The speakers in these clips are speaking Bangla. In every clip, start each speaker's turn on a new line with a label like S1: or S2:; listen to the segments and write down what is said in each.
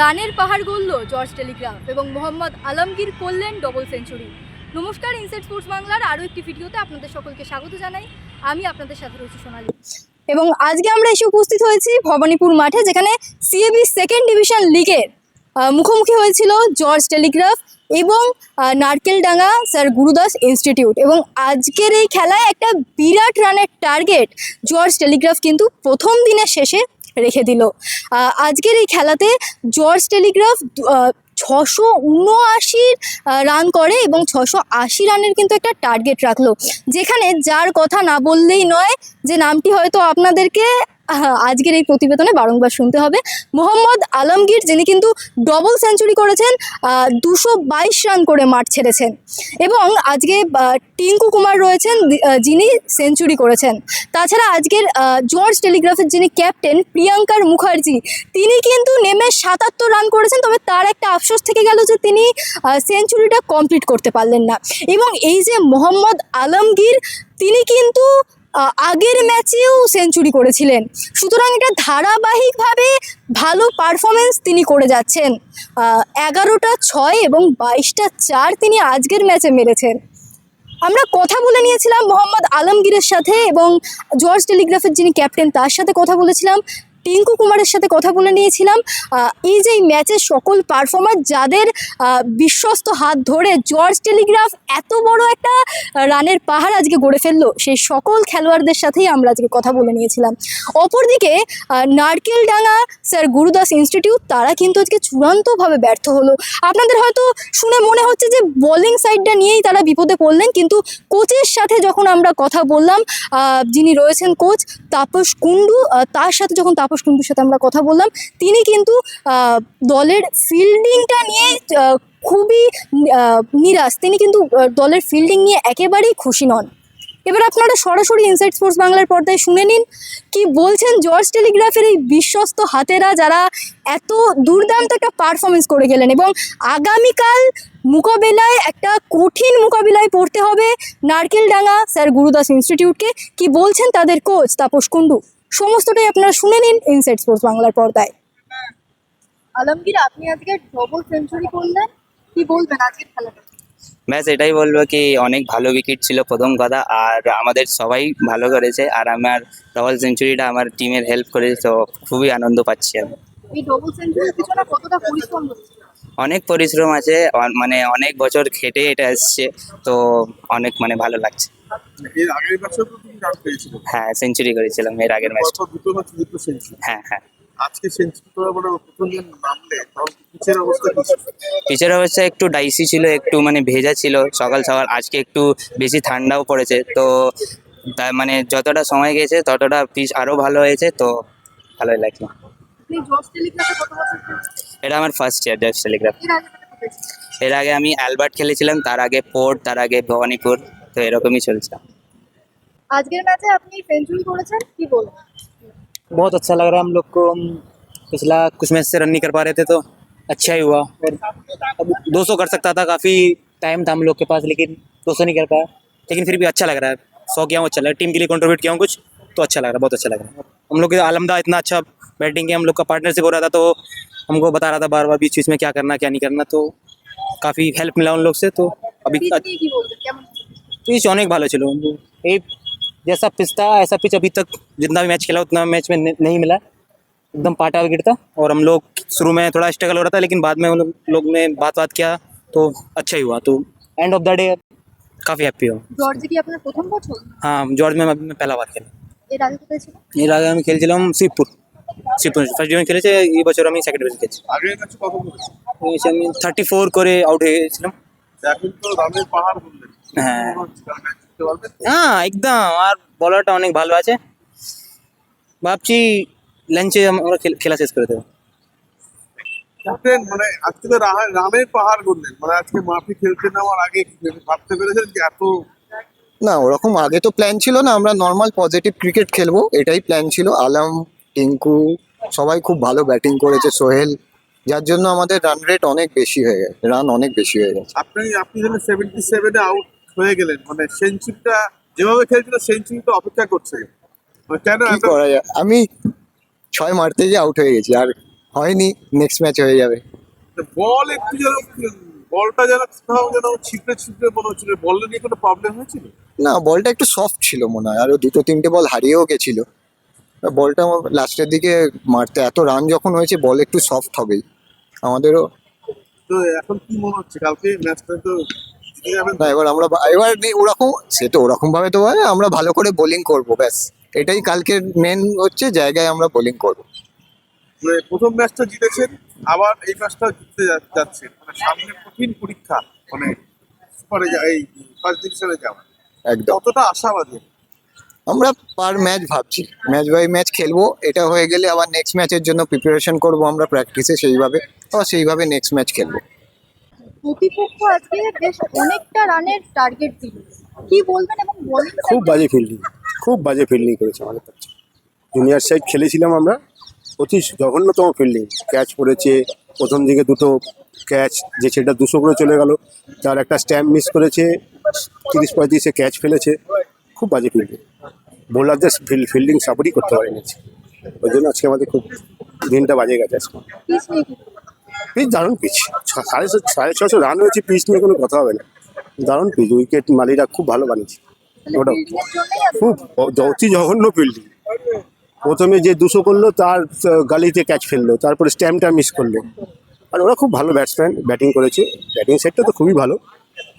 S1: রানের পাহাড় গড়ল জর্জ টেলিগ্রাফ এবং মোহাম্মদ আলমগীর করলেন ডবল সেঞ্চুরি নমস্কার ইনসাইট স্পোর্টস বাংলার আরও একটি ভিডিওতে আপনাদের সকলকে স্বাগত জানাই। আমি আপনাদের সাথে রয়েছি সোনালী। এবং আজকে আমরা এসে উপস্থিত হয়েছি ভবানীপুর মাঠে, যেখানে সিএবি সেকেন্ড ডিভিশন লিগের মুখোমুখি হয়েছিল জর্জ টেলিগ্রাফ এবং নারকেলডাঙ্গা স্যার গুরুদাস ইনস্টিটিউট। এবং আজকের এই খেলায় একটা বিরাট রানের টার্গেট জর্জ টেলিগ্রাফ কিন্তু প্রথম দিনের শেষে রেখে দিল। আজকের এই খেলাতে জর্জ টেলিগ্রাফ ছশো উনআশির রান করে এবং ছশো আশি রানের কিন্তু একটা টার্গেট রাখল। যেখানে যার কথা না বললেই নয় যে নামটি হয়তো আপনাদেরকে আজকের এই প্রতিবেদনে বারংবার শুনতে হবে। মোহাম্মদ আলমগীর, যিনি কিন্তু ডবল সেঞ্চুরি করেছেন দুশো রান করে মাঠ ছেড়েছেন। এবং আজকে টিঙ্কু কুমার রয়েছেন যিনি সেঞ্চুরি করেছেন। তাছাড়া আজকের জর্জ টেলিগ্রাফের যিনি ক্যাপ্টেন প্রিয়াঙ্কার মুখার্জি, তিনি কিন্তু নেমে সাতাত্তর রান করেছেন, তবে তার একটা আফসোস থেকে গেল যে তিনি সেঞ্চুরিটা কমপ্লিট করতে পারলেন না। এবং এই যে মোহাম্মদ আলমগীর, তিনি কিন্তু আগের ম্যাচেও সেঞ্চুরি করেছিলেন। সুতরাং এটা ধারাবাহিকভাবে ভালো পারফরমেন্স তিনি করে যাচ্ছেন। এগারোটা ছয় এবং বাইশটা চার তিনি আজকের ম্যাচে মেরেছেন। আমরা কথা বলে নিয়েছিলাম মোহাম্মদ আলমগীরের সাথে এবং জর্জ টেলিগ্রাফের যিনি ক্যাপ্টেন তার সাথে কথা বলেছিলাম। টিঙ্কু কুমারের সাথে কথা বলে নিয়েছিলাম। এই যে ম্যাচের সকল পারফর্মার যাদের বিশ্বস্ত হাত ধরে জর্জ টেলিগ্রাফ এত বড় একটা রানের পাহাড় আজকে গড়ে ফেলল, সেই সকল খেলোয়াড়দের সাথেই আমরা আজকে কথা বলে নিয়েছিলাম। অপরদিকে নারকেলডাঙ্গা স্যার গুরুদাস ইনস্টিটিউট, তারা কিন্তু আজকে চূড়ান্তভাবে ব্যর্থ হলো। আপনাদের হয়তো শুনে মনে হচ্ছে যে বোলিং সাইডটা নিয়েই তারা বিপদে পড়লেন, কিন্তু কোচের সাথে যখন আমরা কথা বললাম যিনি রয়েছেন কোচ তাপস কুণ্ডু তার সাথে যখন কুণ্ডুর সাথে আমরা কথা বললাম। তিনি কিন্তু দলের ফিল্ডিংটা নিয়ে খুবই নিরাশ। তিনি কিন্তু দলের ফিল্ডিং নিয়ে একেবারেই খুশি নন। এবার আপনারা সরাসরি ইনসাইড স্পোর্টস বাংলার পর্দায় শুনে নিন, কি বলছেন জর্জ টেলিগ্রাফের এই বিশ্বস্ত হাতেরা যারা এত দুর্দান্ত একটা পারফরমেন্স করে গেলেন এবং আগামীকাল মোকাবেলায় একটা কঠিন মোকাবিলায় পড়তে হবে নারকেলডাঙ্গা স্যার গুরুদাস ইনস্টিটিউটকে কি বলছেন তাদের কোচ তাপস কুণ্ডু? সমস্তটাই আপনারা শুনে নিন ইনসাইড স্পোর্টস বাংলার পর্দায়। আলমগীর আপনি আজকে ডবল সেঞ্চুরি করলেন। কি বলবেন আজকের খেলাটা?
S2: ব্যাস এটাই বলব কি অনেক ভালো উইকেট ছিল প্রথম কথা আর আমাদের সবাই ভালো করেছে আর আমার ডবল সেঞ্চুরিটা আমার টিমের হেল্প করেছে তো খুবই আনন্দ পাচ্ছি আমি।
S1: এই ডবল সেঞ্চুরির পিছনে কতটা পরিশ্রম হচ্ছে?
S2: অনেক পরিশ্রম আছে মানে অনেক বছর খেটে এটা এসছে তো অনেক মানে ভালো লাগছে।
S3: এর আগের বছর তো তুমি রান পেয়েছিলে
S2: হ্যাঁ সেঞ্চুরি করেছিলাম এর আগের ম্যাচ
S3: দুটো ম্যাচ দুটো সেঞ্চুরি
S2: হ্যাঁ হ্যাঁ।
S3: আজকে সেঞ্চুরি করার পরে প্রথম দিন নামলে পিচের অবস্থা
S2: পিচের অবস্থা একটু ডাইসি ছিল একটু মানে ভেজা ছিল সকাল সকাল আজকে একটু বেশি ঠান্ডাও পড়েছে। তো মানে যতটা সময় গেছে ততটা পিচ আরও ভালো হয়েছে তো ভালোই লাগল? এটা আমার ফার্স্ট ইয়ার জাস্ট টেলিগ্রাফ
S1: এর আগে
S2: এর আগে আমি অ্যালবার্ট খেলেছিলাম তার আগে পোর্ট তার আগে ভবানীপুর তো এরকমই চলছে
S1: আজকের ম্যাচে আপনি সেঞ্চুরি করেছেন কি বলবেন
S4: बहुत अच्छा लग रहा है हम लोग को हम पिछला कुछ मैच से रन नहीं कर पा रहे थे तो अच्छा ही हुआ और अब 200 कर सकता था काफ़ी टाइम था हम लोग के पास लेकिन 200 नहीं कर पाया लेकिन फिर भी अच्छा लग रहा है सौ किया हूँ अच्छा लग रहा है टीम के लिए कंट्रीब्यूट किया हूँ कुछ तो अच्छा लग रहा है बहुत अच्छा लग रहा है हम लोग के आलमदा इतना अच्छा बैटिंग किया हम लोग का पार्टनरशिप हो रहा था तो हमको बता रहा था बार बार बीच बीच में क्या करना क्या नहीं करना तो काफ़ी हेल्प मिला उन लोग से तो अभी पिच अनेक ভালো ছিল এই जैसा पिच था ऐसा पिच अभी तक जितना भी मैच खेला उतना मैच में न- नहीं मिला एकदम पाटा विकेट था और हम लोग शुरू में थोड़ा स्ट्रगल हो रहा था लेकिन बाद में उन लोग ने बात बात किया तो अच्छा ही हुआ तो एंड ऑफ द डे काफ़ी हैप्पी हो
S1: জর্জে কি আপনার প্রথম বছর
S4: हाँ जॉर्ज में मैं पहला बार खेला
S1: এর আগে কোথায় ছিল
S4: এর আগে আমি খেলছিলাম শিবপুর শিবপুর ফার্স্ট ডিভিশন খেলেছে এই বছর আমি সেকেন্ড ডিভিশন খেলছি
S3: আগের ম্যাচে কত করেছে
S4: এই বছর আমি থার্টি ফোর করে আউট হয়ে গেছিলাম
S3: এখন তো রানের পাহাড় বললেন
S4: হ্যাঁ। হ্যাঁ একদম। আর বলারটা অনেক ভালো আছে। ভাবছি লাঞ্চে আমরা খেলা শেষ করে দেবো।
S3: ক্যাপ্টেন মানে আজকে তো রা- রানের পাহাড় করলেন। মানে আজকে মাঠে খেলতে নামার আগে ভাবতে পেরেছেন যে এত
S5: না ওরকম আগে তো প্ল্যান ছিল না। আমরা নর্মাল পজিটিভ ক্রিকেট খেলব। এটাই প্ল্যান ছিল। আলম টিঙ্কু সবাই খুব ভালো ব্যাটিং করেছে। সোহেল যার জন্য আমাদের রান রেট অনেক বেশি হয়ে গেছে। রান অনেক বেশি হয়ে গেছে।
S3: আপনি আপনি যেন সেভেন্টি সেভেনে আউট হয়ে গেলেন। মানে সেঞ্চুরিটা যেভাবে খেলছিল সেঞ্চুরি তো অপেক্ষা করছে। মানে কেন
S5: কি করা যায়? আমি ছয় মারতে গিয়ে আউট হয়ে গেছি আর হয়নি নেক্সট ম্যাচ হয়ে যাবে।
S3: বল একটু যেন বলটা যেন কোথাও যেন ছিপড়ে ছিপড়ে মনে হচ্ছিল। বল নিয়ে কোনো প্রবলেম হয়েছিল?
S5: না বলটা একটু সফট ছিল মনে হয়। আরও দুটো তিনটে বল হারিয়েও গেছিল। বলটা লাস্টের দিকে মারতে এত রান যখন হয়েছে বল একটু সফট হবেই। আমাদেরও
S3: তো এখন কি মনে হচ্ছে? কালকে ম্যাচটা তো
S5: না এবার আমরা এবার ওরকম সে তো ওরকম ভাবে তো হয় আমরা ভালো করে বোলিং করব ব্যাস। এটাই কালকের মেন হচ্ছে জায়গায় আমরা বোলিং করব।
S3: মানে প্রথম ম্যাচটা জিতেছেন আবার এই ম্যাচটা জিততে যা- যাচ্ছেন মানে সামনে কঠিন পরীক্ষা মানে সুপারে এই ফার্স্ট ডিভিশনে যাওয়া
S5: একদম।
S3: কতটা আশাবাদী?
S5: আমরা পার ম্যাচ ভাবছি। ম্যাচ বাই ম্যাচ খেলব। এটা হয়ে গেলে আবার নেক্সট ম্যাচের জন্য প্রিপারেশন করব আমরা প্র্যাকটিসে সেইভাবে। আবার সেইভাবে নেক্সট ম্যাচ খেলব।
S1: প্রতিপক্ষ আজকে বেশ অনেকটা রানের টার্গেট দিল। কি বলবেন এবং বোলিং
S6: খুব বাজে ফিল্ডিং খুব বাজে ফিল্ডিং করেছে আমাদের কাছে। জুনিয়র সাইড খেলেছিলাম আমরা অতি জঘন্যতম ফিল্ডিং ক্যাচ পড়েছে প্রথম দিকে দুটো ক্যাচ যে ছেলেটা দুশো করে চলে গেল তার একটা স্ট্যাম্প মিস করেছে তিরিশ পঁয়ত্রিশে ক্যাচ ফেলেছে। খুব বাজে ফিল্ডিং বোলারদের ফিল্ডিং সাপোর্টই করতে পারেনি। ওই জন্য আজকে আমাদের খুব দিনটা বাজে গেছে আজকে।
S1: পিচ
S6: দারুণ পিচ সাড়ে সাড়ে ছশো রান হয়েছে পিচ নিয়ে কোনো কথা হবে না। দারুণ পিচ উইকেট মালিরা খুব ভালো বানিয়েছে। ওটা- খুব অতি জঘন্য ফিল্ডিং প্রথমে যে দুশো করল তার গালিতে ক্যাচ ফেলল তারপরে স্ট্যাম্পটা মিস করল। আর ওরা খুব ভালো ব্যাটসম্যান ব্যাটিং করেছে। ব্যাটিং সেটটা তো খুবই ভালো।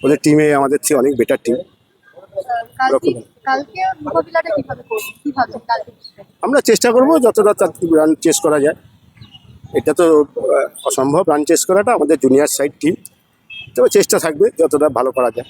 S6: ওদের টিমে আমাদের থেকে অনেক বেটার টিম? আমরা চেষ্টা করব যতটা রান চেস করা যায়। এটা তো অসম্ভব। রান চেস করাটা আমাদের জুনিয়র সাইড টিম তবে চেষ্টা থাকবে যতটা ভালো করা যায়।